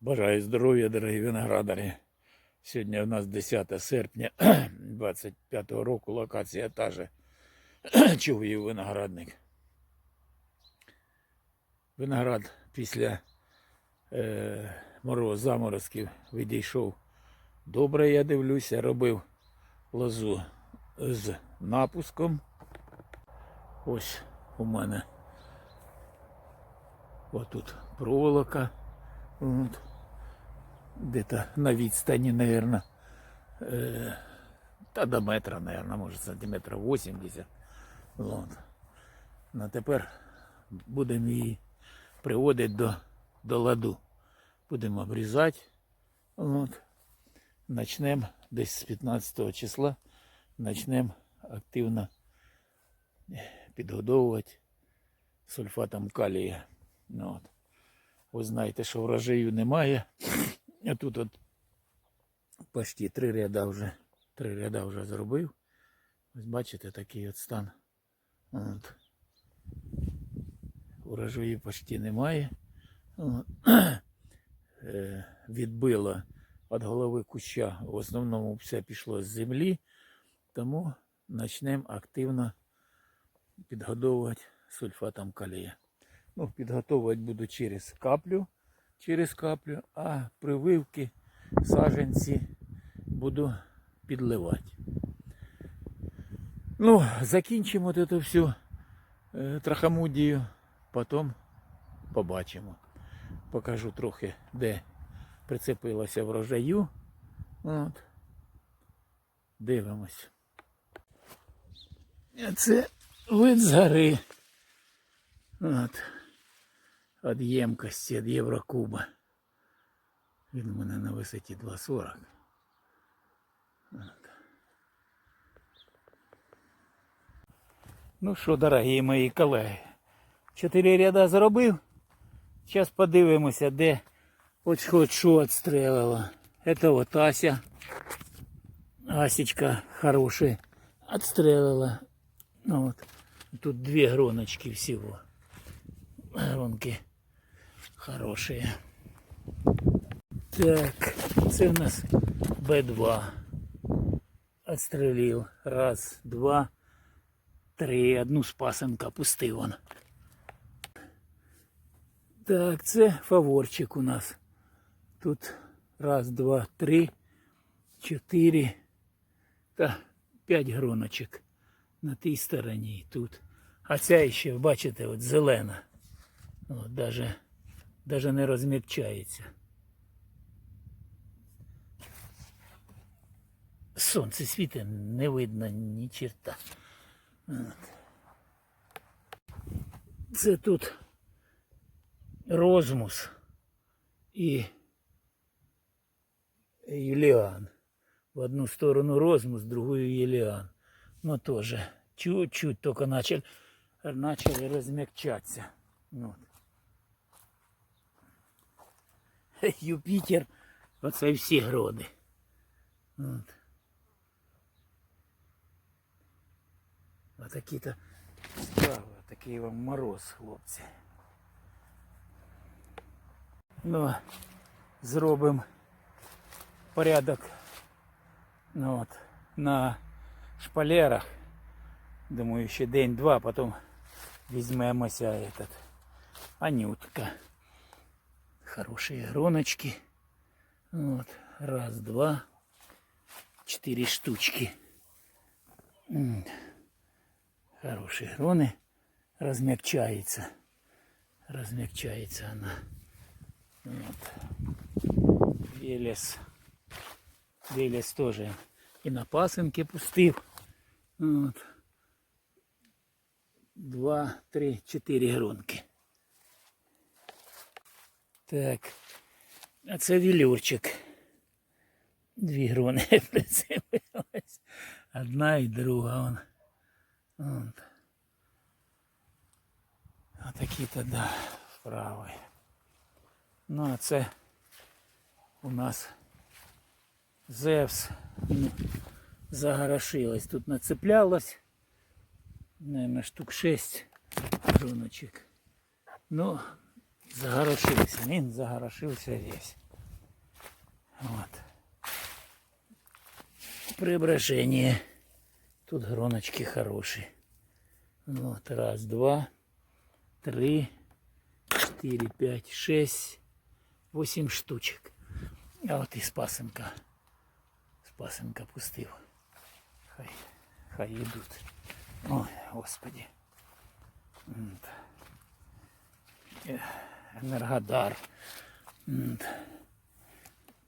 Бажаю здоров'я, дорогі виноградарі. Сьогодні у нас 10 серпня 25 року, локація та же Чугуїв виноградник. Виноград після е, мороз заморозків відійшов добре, я дивлюся, робив лозу з напуском. Ось у мене отут проволока. От. Где-то на відстані, наверное, э, та до метра, наверное, може сантиметра 80. От. Ну, тепер будемо її приводити до, до ладу. Будемо обрізати. От. Начнемо десь з 15 числа, почнемо активно підгодовувати сульфатом калія. От. Ви знаєте, що врожаю немає. А тут от почти три ряда вже, три ряда вже зробив. Ось бачите, такий от стан. От. Урожаю почти немає. Е, Відбило від голови куща. В основному все пішло з землі. Тому почнемо активно підгодовувати сульфатом калія. Ну, підготовувати буду через каплю, через каплю, а прививки, саженці буду підливати. Ну, закінчимо от эту всю е, трахамудію, потім побачимо. Покажу трохи, де прицепилося врожаю. От. Дивимось. Це вид з гори. От. Від ємкості, від Єврокуба. Він у мене на висоті 2,40. От. Ну що, дорогі мої колеги, чотири ряда зробив. Зараз подивимося, де хоч хоч що відстрелило. Это вот Ася. Асечка хорошая отстрелила. Ну, вот. Тут две гроночки всего. Гронки Хорошие. Так, це у нас Б2. Отстрелил. Раз, два, три. Одну з пасенка пустив он. Так, це фаворчик у нас. Тут раз, два, три, чотири та п'ять гроночок на тій стороні тут. А ця ще, бачите, от зелена. От, даже, даже не розмягчається. Сонце світить, не видно ні черта. Це тут розмус і Юліан. В одну сторону розмус, в другую Юліан. Ну тоже чуть-чуть только начали, начали размягчаться. Вот. Юпітер, оце всі гроди. От. Отакі-то справи, такий вам мороз, хлопці. Ну, зробимо порядок ну, от, на шпалерах. Думаю, ще день-два, потім візьмемося этот, Анютка. Хорошие гроночки. Вот. Раз, два, четыре штучки. Хорошие гроны. Размягчается. Размягчается она. Вот. Велес. Велес тоже и на пасынке пустив. Вот. Два, три, чотири гронки. Так. А це вілюрчик. Дві грони прицепилась. Одна і друга. Вон. От. Отакі то да, вправи. Ну а це у нас Зевс загорошилась. Тут нацеплялась. Наверное, штук 6 жоночек. Ну, загорошився. Він загорошився весь. Вот. Преображение. Тут гроночки хорошие. Вот, раз, два, три, четыре, пять, шесть, восемь штучек. А от і спасенка. Спасенка пустив. Хай, хай йдуть. Ой, господи. Ех, Енергодар.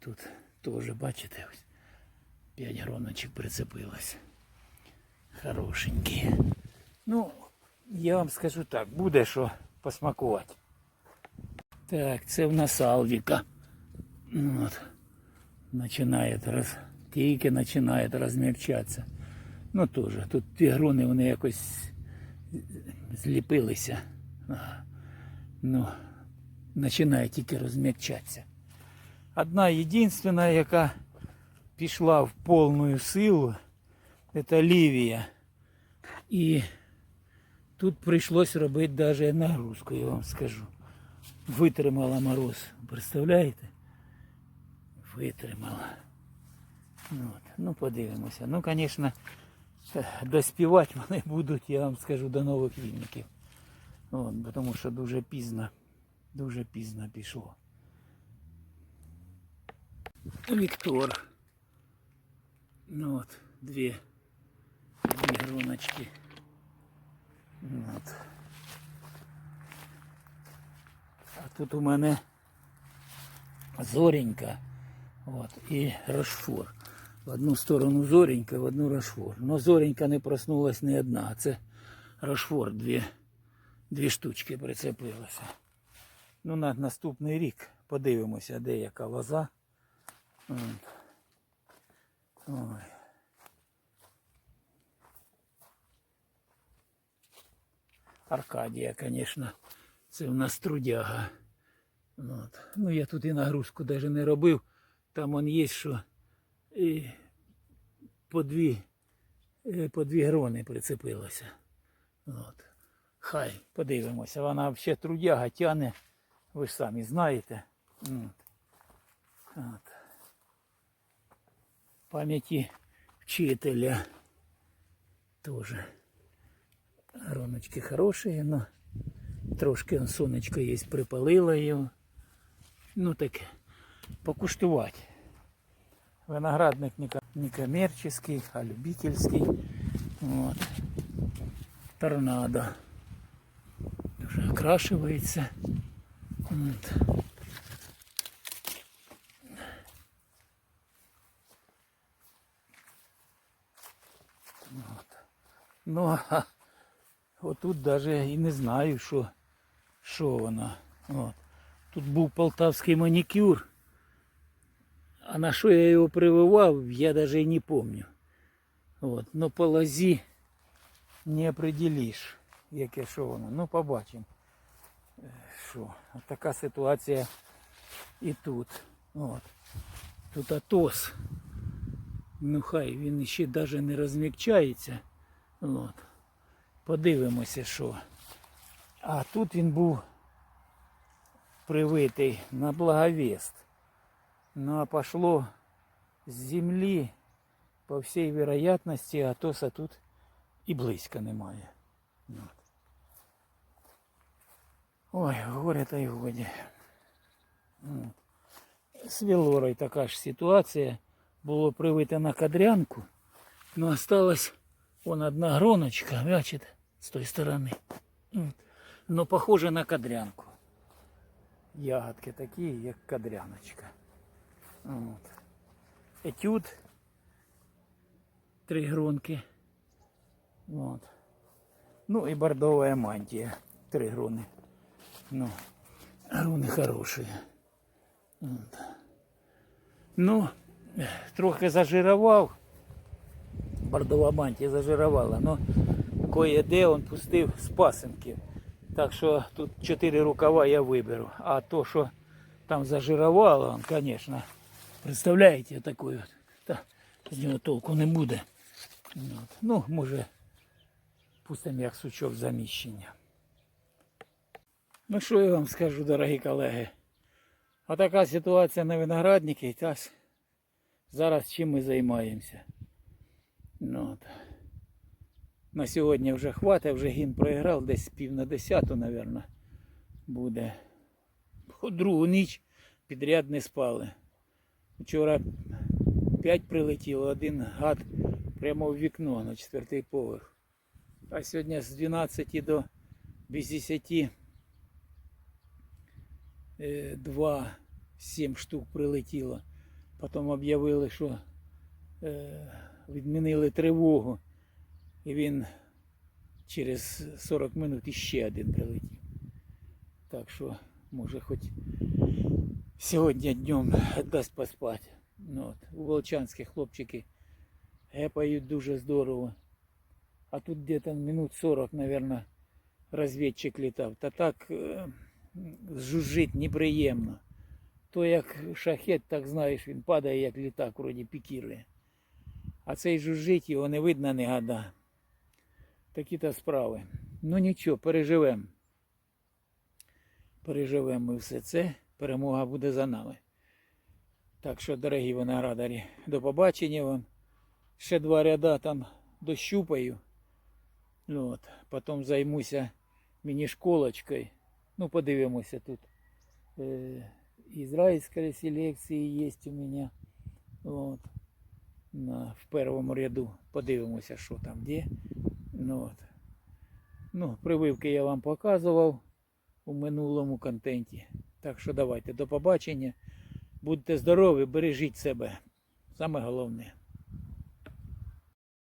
Тут теж, бачите, ось 5 гроночок прицепилось. Хорошенькі. Ну, я вам скажу так, буде що посмакувати. Так, це в нас Алвіка. Ну, От. Начинает роз... тільки починає розмягчатися. Ну теж, тут ті грони вони якось зліпилися. Ну, починає тільки розмягчатися. Одна єдинственна, яка пішла в повну силу, це Лівія. І тут прийшлось робити навіть нагрузку, я вам скажу. Витримала мороз. Представляєте? Витримала. Ну, от. ну подивимося. Ну, звісно, доспівати вони будуть, я вам скажу, до нових вільників. От, тому що дуже пізно, дуже пізно пішло. Віктор. Ну от, дві, дві гроночки. Ну, От. А тут у мене зоренька от, і Рошфор. В одну сторону зоренька, в одну Рошфор. Но зоренька не проснулась не одна, а це Рошфор дві, дві штучки прицепилося. Ну, на наступний рік подивимося, де яка лоза. Ой. Аркадія, звісно, це в нас трудяга. От. Ну, я тут і нагрузку навіть не робив. Там он є, що і по дві, е, по дві грони прицепилося. От. Хай подивимося. Вона взагалі трудяга тяне, ви ж самі знаєте. От. От. Пам'яті вчителя тоже. Гроночки хороші, но трошки он сонечко є, припалило його. Ну так, покуштувати. Виноградник не ко- коммерческий, а любительский. Вот. Торнадо. Уже окрашивается. Вот. Вот. Ну, а отут даже і не знаю, що, що вона. От. Тут був полтавський манікюр. А на що я його прививав, я даже і не помню. От. Но по лозі не определиш, яке що воно. Ну, побачимо. Що. Така ситуація і тут. От. Тут атос. Ну хай він ще навіть не розмягчається. От. Подивимося, що. А тут він був привитий на благовест. Ну а пошло з землі, по всій вероятності, Атоса тут і близько немає. От. Ой, горе та й годі. З Велорою така ж ситуація. Було привите на кадрянку, но осталась вон одна гроночка, бачите, з тої сторони. Но похоже на кадрянку. Ягодки такі, як кадряночка. От. Етюд. Три гронки. От. Ну і бордовая мантія. Три грони. Ну, грони хороші. От. Ну, трохи зажирував. Бордова мантія зажирувала, но кое-де он пустив з пасенків. Так що тут чотири рукава я виберу. А то, що там зажирувало, он, звісно, представляєте, такий от. Та з нього толку не буде. От. Ну, може, пустимо як сучок заміщення. Ну що я вам скажу, дорогі колеги? Отака ситуація на винограднику. Та Зараз чим ми займаємося. Ну, от. На сьогодні вже хватить, вже гімн проіграв, десь пів на десяту, мабуть, буде. Другу ніч підряд не спали. Вчора п'ять прилетіло, один гад прямо в вікно на четвертий поверх. А сьогодні з 12 до без 10 е, два, сім штук прилетіло. Потім об'явили, що е, відмінили тривогу. І він через 40 минут іще один прилетів. Так що, може, хоч сьогодні днем дасть поспати. Ну, от. У Волчанські хлопчики гепають дуже здорово. А тут где-то минут 40, наверное, розвідчик літав. Та так е, жужжить неприємно. То як шахет, так знаєш, він падає, як літак, вроді пікірує. А цей жужжить, його не видно, не гада. Такі то справи. Ну нічого, переживемо. Переживемо ми все це. Перемога буде за нами. Так що, дорогі виноградарі, до побачення вам. Ще два ряда там дощупаю. От. Потім займуся міні-школочкою. Ну, подивимося тут. Е, ізраїльська селекція є у мене. От. На, в першому ряду. Подивимося, що там де. Ну, от. ну, прививки я вам показував у минулому контенті. Так що давайте до побачення. Будьте здорові, бережіть себе. Саме головне.